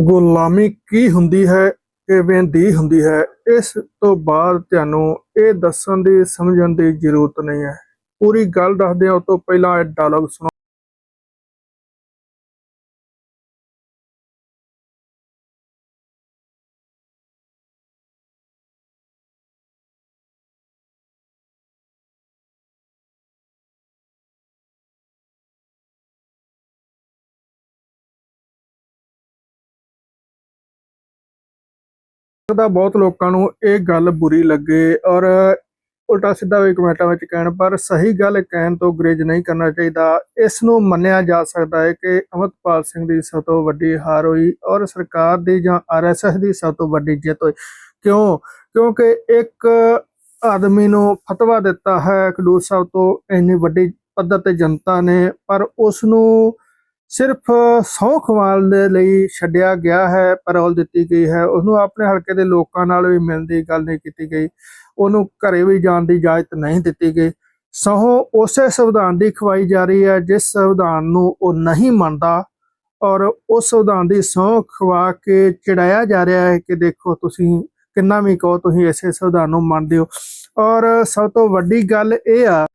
ਗੁਲਾਮੀ ਕੀ ਹੁੰਦੀ ਹੈ, ਕਿਵੇਂ ਦੀ ਹੁੰਦੀ ਹੈ, ਇਸ ਤੋਂ ਬਾਅਦ ਤੁਹਾਨੂੰ ਇਹ ਦੱਸਣ ਦੀ, ਸਮਝਣ ਦੀ ਜ਼ਰੂਰਤ ਨਹੀਂ ਹੈ। ਪੂਰੀ ਗੱਲ ਦੱਸਦੇ ਹਾਂ ਉਸ ਤੋਂ ਪਹਿਲਾਂ ਇਹ ਡਾਇਲੌਗ ਸੁਣੋ। ਸਕਦਾ ਬਹੁਤ ਲੋਕਾਂ ਨੂੰ ਇਹ ਗੱਲ ਬੁਰੀ ਲੱਗੇ ਔਰ ਉਲਟਾ ਸਿੱਧਾ ਵੀ ਕਮੈਂਟਾਂ ਵਿੱਚ ਕਹਿਣ, ਪਰ ਸਹੀ ਗੱਲ ਕਹਿਣ ਤੋਂ ਗਰੇਜ ਨਹੀਂ ਕਰਨਾ ਚਾਹੀਦਾ। ਇਸ ਨੂੰ ਮੰਨਿਆ ਜਾ ਸਕਦਾ ਹੈ ਕਿ ਅਮਰਪਾਲ ਸਿੰਘ ਦੀ ਸਭ ਤੋਂ ਵੱਡੀ ਹਾਰ ਹੋਈ ਔਰ ਸਰਕਾਰ ਦੀ ਜਾਂ ਆਰਐਸਐਸ ਦੀ ਸਭ ਤੋਂ ਵੱਡੀ ਜਿੱਤ ਹੋਈ। ਕਿਉਂ? ਕਿਉਂਕਿ ਇੱਕ ਆਦਮੀ ਨੂੰ ਫਤਵਾ ਦਿੱਤਾ ਹੈ, ਖਡੂਰ ਸਾਹਿਬ ਤੋਂ ਇੰਨੀ ਵੱਡੀ ਪੱਧਰ ਤੇ ਜਨਤਾ ਨੇ, ਪਰ ਉਸ ਨੂੰ ਸਿਰਫ ਸਹੁੰ ਖਵਾਲ ਦੇ ਲਈ ਛੱਡਿਆ ਗਿਆ ਹੈ ਪਰੋਲ ਦਿੱਤੀ ਗਈ ਹੈ। ਉਹਨੂੰ ਆਪਣੇ ਹਲਕੇ ਦੇ ਲੋਕਾਂ ਨਾਲ ਵੀ ਮਿਲਣ ਦੀ ਗੱਲ ਨਹੀਂ ਕੀਤੀ ਗਈ। ਉਹਨੂੰ ਘਰੇ ਵੀ ਜਾਣ ਦੀ ਇਜਾਜ਼ਤ ਨਹੀਂ ਦਿੱਤੀ ਗਈ। ਸਹੁੰ ਉਸੇ ਸੰਵਿਧਾਨ ਦੀ ਖਵਾਈ ਜਾ ਰਹੀ ਹੈ, ਜਿਸ ਸੰਵਿਧਾਨ ਨੂੰ ਉਹ ਨਹੀਂ ਮੰਨਦਾ ਔਰ ਉਸ ਸੰਵਿਧਾਨ ਦੀ ਸਹੁੰ ਖਵਾ ਕੇ ਚੜਾਇਆ ਜਾ ਰਿਹਾ ਹੈ ਕਿ ਦੇਖੋ ਤੁਸੀਂ ਕਿੰਨਾ ਵੀ ਕਹੋ, ਤੁਸੀਂ ਇਸੇ ਸੰਵਿਧਾਨ ਨੂੰ ਮੰਨਦੇ ਹੋ। ਔਰ ਸਭ ਤੋਂ ਵੱਡੀ ਗੱਲ ਇਹ ਆ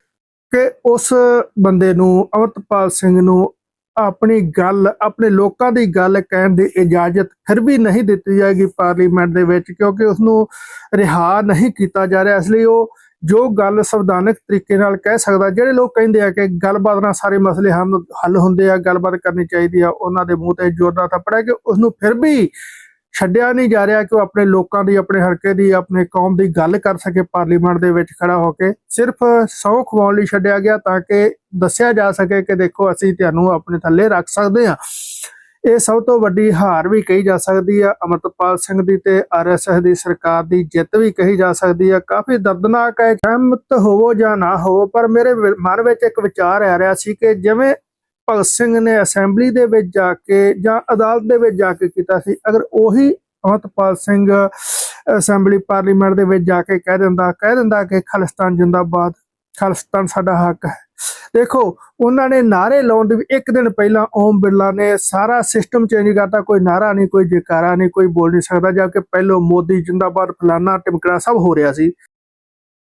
ਕਿ ਉਸ ਬੰਦੇ ਨੂੰ, ਅਮਰਤਪਾਲ ਸਿੰਘ ਨੂੰ ਆਪਣੀ ਗੱਲ, ਆਪਣੇ ਲੋਕਾਂ ਦੀ ਗੱਲ ਕਹਿਣ ਦੀ ਇਜਾਜ਼ਤ ਫਿਰ ਵੀ ਨਹੀਂ ਦਿੱਤੀ ਜਾਏਗੀ ਪਾਰਲੀਮੈਂਟ ਦੇ ਵਿੱਚ ਕਿਉਂਕਿ ਉਸ ਨੂੰ ਰਿਹਾ ਨਹੀਂ ਕੀਤਾ ਜਾ ਰਿਹਾ। ਇਸ ਲਈ ਉਹ ਜੋ ਗੱਲ ਸੰਵਿਧਾਨਕ ਤਰੀਕੇ ਨਾਲ ਕਹਿ ਸਕਦਾ, ਜਿਹੜੇ ਲੋਕ ਕਹਿੰਦੇ ਆ ਕਿ ਗੱਲਬਾਤ ਨਾਲ ਸਾਰੇ ਮਸਲੇ ਹਮ ਹੱਲ ਹੁੰਦੇ ਆ, ਗੱਲਬਾਤ ਕਰਨੀ ਚਾਹੀਦੀ ਆ, ਉਹਨਾਂ ਦੇ ਮੂੰਹ ਤੇ ਜ਼ੋਰਦਾਰ ਥੱਪੜ ਹੈ ਕਿ ਉਸ ਨੂੰ ਫਿਰ ਵੀ ਛੱਡਿਆ ਨਹੀਂ ਜਾ ਰਿਹਾ ਕਿ ਉਹ ਆਪਣੇ ਲੋਕਾਂ ਦੀ, ਆਪਣੇ ਹਲਕੇ ਦੀ, ਆਪਣੇ ਕੌਮ ਦੀ ਗੱਲ ਕਰ ਸਕੇ, ਪਾਰਲੀਮੈਂਟ ਦੇ ਵਿੱਚ ਖੜਾ ਹੋ ਕੇ। ਸਿਰਫ ਸਹੁੰ ਖਵਾਉਣ ਲਈ ਛੱਡਿਆ ਗਿਆ ਤਾਂ ਕਿ ਦੱਸਿਆ ਜਾ ਸਕੇ ਕਿ ਦੇਖੋ, ਅਸੀਂ ਤੁਹਾਨੂੰ ਆਪਣੇ ਥੱਲੇ ਰੱਖ ਸਕਦੇ ਹਾਂ। ਇਹ ਸਭ ਤੋਂ ਵੱਡੀ ਹਾਰ ਵੀ ਕਹੀ ਜਾ ਸਕਦੀ ਆ। ਅਮਰਤਪਾਲ ਸਿੰਘ ਦੀ ਤੇ ਆਰਐਸਐਸ ਦੀ ਸਰਕਾਰ ਦੀ ਜਿੱਤ ਵੀ ਕਹੀ ਜਾ ਸਕਦੀ ਆ। ਕਾਫੀ ਦਰਦਨਾਕ ਹੈ। ਸਹਿਮਤ ਹੋਵੋ ਜਾਂ ਨਾ ਹੋਵੋ, ਪਰ ਮੇਰੇ ਵਿ- ਮਨ ਵਿੱਚ ਇੱਕ ਵਿਚਾਰ ਆ ਰਿਹਾ ਸੀ ਕਿ ਜਿਵੇਂ ਭਗਤ ਸਿੰਘ ਨੇ ਅਸੈਂਬਲੀ ਦੇ ਵਿੱਚ ਜਾ ਕੇ ਜਾਂ ਅਦਾਲਤ ਦੇ ਵਿੱਚ ਜਾ ਕੇ ਕੀਤਾ ਸੀ। ਅਗਰ ਉਹੀ ਅਮਰਤਪਾਲ ਸਿੰਘ ਅਸੈਂਬਲੀ ਪਾਰਲੀਮੈਂਟ ਦੇ ਵਿੱਚ ਜਾ ਕੇ ਕਹਿ ਦਿੰਦਾ ਕਹਿ ਦਿੰਦਾ ਕਿ ਖਾਲਿਸਤਾਨ ਜਿੰਦਾਬਾਦ, ਖਾਲਿਸਤਾਨ ਸਾਡਾ ਹੱਕ ਹੈ। ਦੇਖੋ, ਉਹਨਾਂ ਨੇ ਨਾਰੇ ਲਾਉਣ ਦੇ ਇੱਕ ਦਿਨ ਪਹਿਲਾਂ ਓਮ ਬਿਰਲਾ ਨੇ ਸਾਰਾ ਸਿਸਟਮ ਚੇਂਜ ਕਰਤਾ। ਕੋਈ ਨਾਰਾ ਨਹੀਂ, ਕੋਈ ਜੈਕਾਰਾ ਨਹੀਂ, ਕੋਈ ਬੋਲ ਨਹੀਂ ਸਕਦਾ, ਜਦਕਿ ਪਹਿਲੋਂ ਮੋਦੀ ਜਿੰਦਾਬਾਦ, ਫਲਾਨਾ, ਟਿਮਕਣਾ ਸਭ ਹੋ ਰਿਹਾ ਸੀ।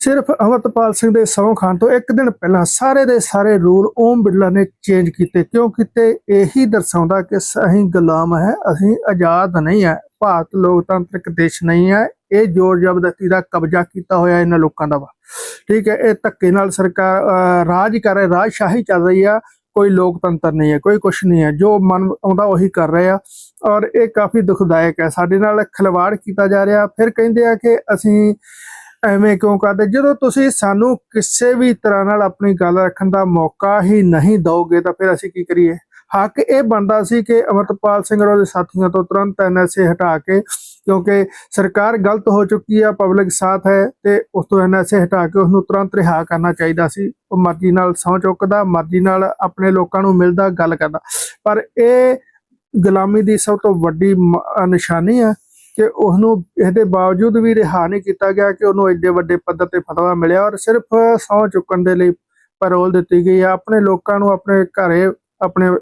ਸਿਰਫ ਅਮਰਤਪਾਲ ਸਿੰਘ ਦੇ ਸਹੁੰ ਖਾਣ ਤੋਂ ਇੱਕ ਦਿਨ ਪਹਿਲਾਂ ਸਾਰੇ ਦੇ ਸਾਰੇ ਰੂਲ ਓਮ ਬਿਰਲਾ ਨੇ ਚੇਂਜ ਕੀਤੇ, ਕਿਉਂ ਕੀਤੇ? ਇਹੀ ਦਰਸਾਉਂਦਾ ਕਿ ਅਸੀਂ ਗੁਲਾਮ ਹੈ, ਅਸੀਂ ਆਜ਼ਾਦ ਨਹੀਂ ਹੈ, ਭਾਰਤ ਲੋਕਤੰਤਰਿਕ ਦੇਸ਼ ਨਹੀਂ ਹੈ। ਇਹ ਜ਼ੋਰ ਜ਼ਬਰਦਸਤੀ ਦਾ ਕਬਜ਼ਾ ਕੀਤਾ ਹੋਇਆ ਇਹਨਾਂ ਲੋਕਾਂ ਦਾ ਵਾ। ਠੀਕ ਹੈ, ਇਹ ਧੱਕੇ ਨਾਲ ਸਰਕਾਰ ਰਾਜ ਕਰ ਰਹੀ, ਰਾਜਸ਼ਾਹੀ ਚੱਲ ਰਹੀ ਆ। ਕੋਈ ਲੋਕਤੰਤਰ ਨਹੀਂ ਹੈ, ਕੋਈ ਕੁਝ ਨਹੀਂ ਹੈ। ਜੋ ਮਨ ਆਉਂਦਾ ਉਹੀ ਕਰ ਰਹੇ ਆ। ਔਰ ਇਹ ਕਾਫੀ ਦੁਖਦਾਇਕ ਹੈ। ਸਾਡੇ ਨਾਲ ਖਿਲਵਾੜ ਕੀਤਾ ਜਾ ਰਿਹਾ। ਫਿਰ ਕਹਿੰਦੇ ਆ ਕਿ ਅਸੀਂ ਐਵੇਂ ਕਿਉਂ ਕਰਦੇ? ਜਦੋਂ ਤੁਸੀਂ ਸਾਨੂੰ ਕਿਸੇ ਵੀ ਤਰ੍ਹਾਂ ਨਾਲ ਆਪਣੀ ਗੱਲ ਰੱਖਣ ਦਾ ਮੌਕਾ ਹੀ ਨਹੀਂ ਦਿਓਗੇ, ਤਾਂ ਫਿਰ ਅਸੀਂ ਕੀ ਕਰੀਏ? ਹੱਕ ਇਹ ਬਣਦਾ ਸੀ ਕਿ ਅਮਰਤਪਾਲ ਸਿੰਘ ਔਰ ਉਹਦੇ ਸਾਥੀਆਂ ਤੋਂ ਤੁਰੰਤ ਐਨਐਸਏ ਹਟਾ ਕੇ, ਕਿਉਂਕਿ ਸਰਕਾਰ ਗਲਤ ਹੋ ਚੁੱਕੀ ਆ, ਪਬਲਿਕ ਸਾਥ ਹੈ, ਤੇ ਉਸ ਤੋਂ ਐਨਐਸਏ ਹਟਾ ਕੇ ਉਸ ਨੂੰ ਤੁਰੰਤ ਰਿਹਾ ਕਰਨਾ ਚਾਹੀਦਾ ਸੀ। ਉਹ ਮਰਜ਼ੀ ਨਾਲ ਸਹੁੰ ਚੁੱਕਦਾ, ਮਰਜ਼ੀ ਨਾਲ ਆਪਣੇ ਲੋਕਾਂ ਨੂੰ ਮਿਲਦਾ, ਗੱਲ ਕਰਦਾ। ਪਰ ਇਹ ਗੁਲਾਮੀ ਦੀ ਸਭ ਤੋਂ ਵੱਡੀ ਮ- ਨਿਸ਼ਾਨੀ ਆ। ਕਿ ਉਸ ਇਹਦੇ ਬਾਵਜੂਦ ਵੀ ਰਿਹਾ ਨਹੀਂ ਕੀਤਾ ਗਿਆ ਕਿ ਉਹਨੂੰ ਐਡੇ ਵੱਡੇ ਪੱਧਰ ਤੇ ਫਤਵਾ ਮਿਲਿਆ ਔਰ ਸਿਰਫ ਸਹੁੰ ਚੁੱਕਣ ਦੇ ਲਈ ਪੈਰੋਲ ਦਿੱਤੀ ਗਈ ਆ ਆਪਣੇ ਲੋਕਾਂ ਨੂੰ, ਆਪਣੇ ਘਰੇ, ਆਪਣੇ